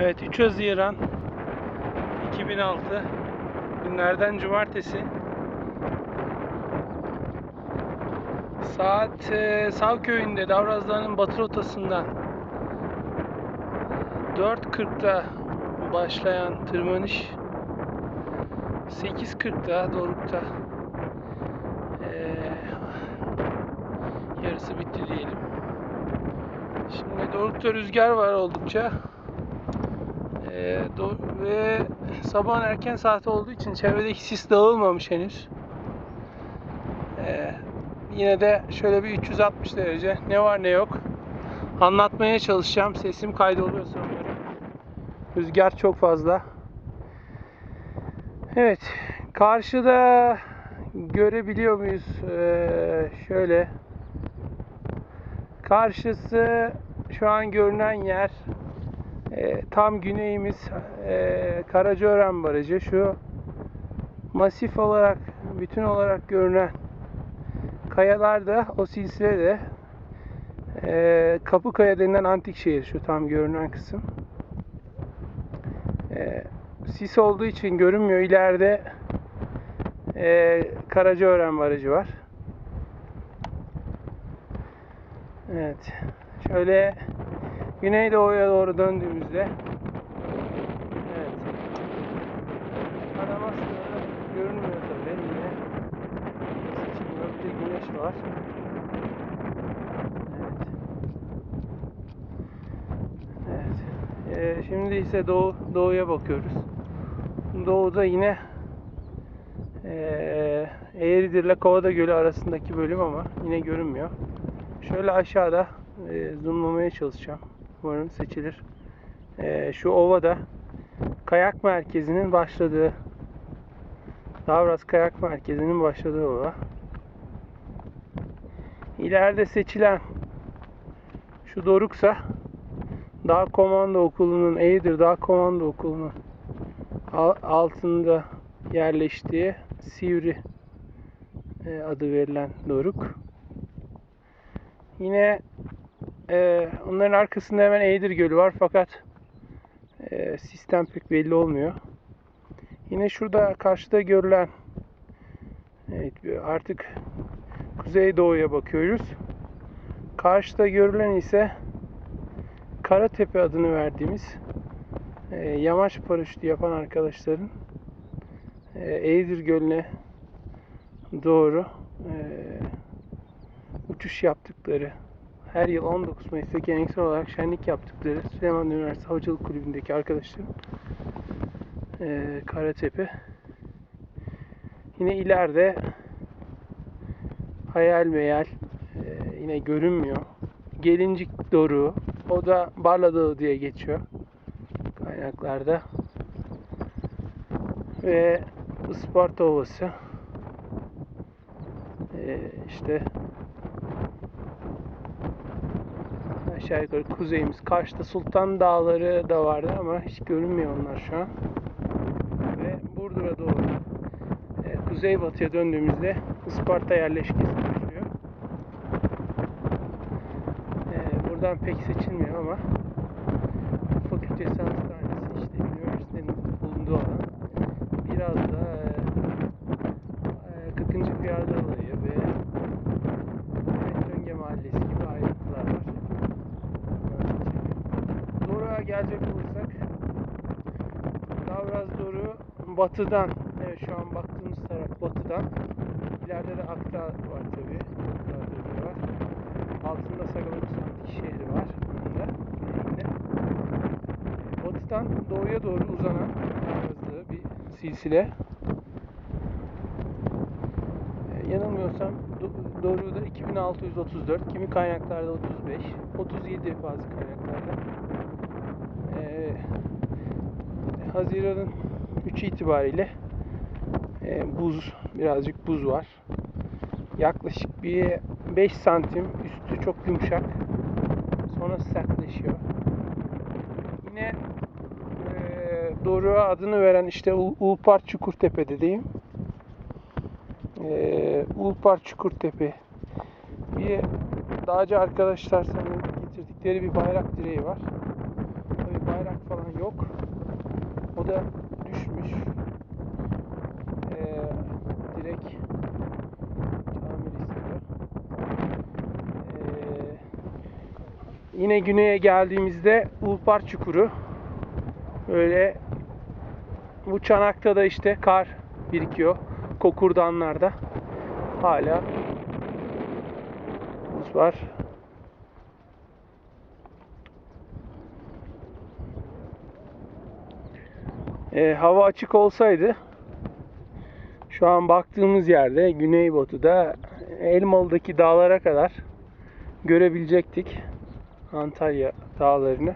Evet 3 Haziran 2006 günlerden cumartesi Saat e, Savköy'ünde Davrazlar'ın batı rotasından 4.40'da başlayan tırmanış 8.40'da Doruk'ta e, yarısı bitti diyelim. Şimdi Doruk'ta rüzgar var oldukça. Do- ve sabahın erken saati olduğu için çevredeki sis dağılmamış henüz. Ee, yine de şöyle bir 360 derece ne var ne yok anlatmaya çalışacağım. Sesim kaydoluyor sanıyorum. Rüzgar çok fazla. Evet, karşıda görebiliyor muyuz? Ee, şöyle. Karşısı şu an görünen yer e, tam güneyimiz e, Karacaören Barajı. Şu masif olarak, bütün olarak görünen kayalar da o silsile de e, Kapıkaya denilen antik şehir şu tam görünen kısım. E, sis olduğu için görünmüyor. İleride e, Karacaören Barajı var. Evet. Şöyle Güneydoğu'ya doğru döndüğümüzde Evet. Adamasya görünmüyor tabii yine. Seçilmiyor. Bir de güneş var. Evet. Evet. Ee, şimdi ise doğu, doğuya bakıyoruz. Doğuda yine ee, Eğridir'le Kovada Gölü arasındaki bölüm ama yine görünmüyor. Şöyle aşağıda e, zoomlamaya çalışacağım. Umarım seçilir. E, şu ovada kayak merkezinin başladığı Davras Kayak Merkezi'nin başladığı ova. İleride seçilen şu Doruksa Dağ Komando Okulu'nun Eğirdir Dağ Komando Okulu'nun al- altında yerleştiği Sivri e, adı verilen Doruk. Yine e, onların arkasında hemen Eğirdir Gölü var fakat e, sistem pek belli olmuyor. Yine şurada karşıda görülen evet, artık kuzeydoğuya bakıyoruz. Karşıda görülen ise Karatepe adını verdiğimiz e, yamaç paraşütü yapan arkadaşların e, Eğirdir Gölü'ne doğru e, uçuş yaptıkları her yıl 19 Mayıs'ta geleneksel olarak şenlik yaptıkları Süleyman Üniversitesi Havacılık Kulübü'ndeki arkadaşlarım eee Karatepe. Yine ileride hayal meyal eee, yine görünmüyor. Gelincik Doruğu o da Barla Dağı diye geçiyor kaynaklarda. Ve Isparta Ovası Eee, işte aşağı yukarı kuzeyimiz. Karşıda Sultan Dağları da vardı ama hiç görünmüyor onlar şu an. Ve Burdur'a doğru e, kuzeybatıya döndüğümüzde Isparta yerleşkesi başlıyor. E, buradan pek seçilmiyor ama fakültesi hastanesi gelecek olursak Davraz Doru batıdan evet şu an baktığımız taraf batıdan ileride de Akdağ var tabi. Altında Sakalık Antik şehri var da güneyinde. Batıdan doğuya doğru uzanan bir silsile. E, Yanılmıyorsam Do- Doğru'da 2634, kimi kaynaklarda 35, 37 bazı kaynaklarda. Ee, Haziran'ın 3 itibariyle e, buz, birazcık buz var. Yaklaşık bir 5 santim üstü çok yumuşak. Sonra sertleşiyor. Yine e, Doğru'ya adını veren işte Ul- Ulpar Çukurtepe'deyim. E, Ulpar Çukurtepe bir dağcı arkadaşlar sanırım getirdikleri bir bayrak direği var. Falan yok. O da düşmüş. Ee, direkt tamir istiyor. Ee, yine güneye geldiğimizde Ulpar Çukuru. Böyle bu çanakta da işte kar birikiyor. Kokurdanlarda hala buz var. Ee, hava açık olsaydı şu an baktığımız yerde Güneybatı'da Elmalı'daki dağlara kadar görebilecektik Antalya dağlarını.